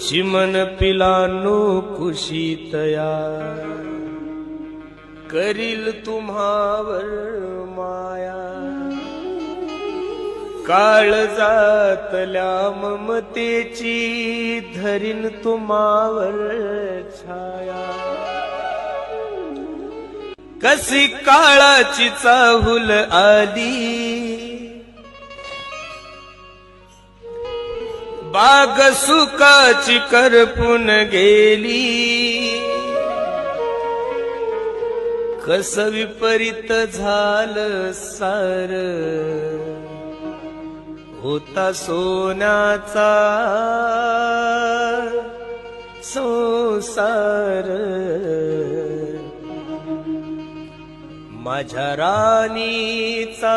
चिमन पिलानो कुशीतया करील तुम्हावर माया। काळ जातल्या ममतेची धरीन तुम्हावर छाया। कशी काळाची चाहुल आली बाग सुकाची करपून गेली. कस विपरीत झालं सार. होता सोन्याचा संसार. माझ्या राणीचा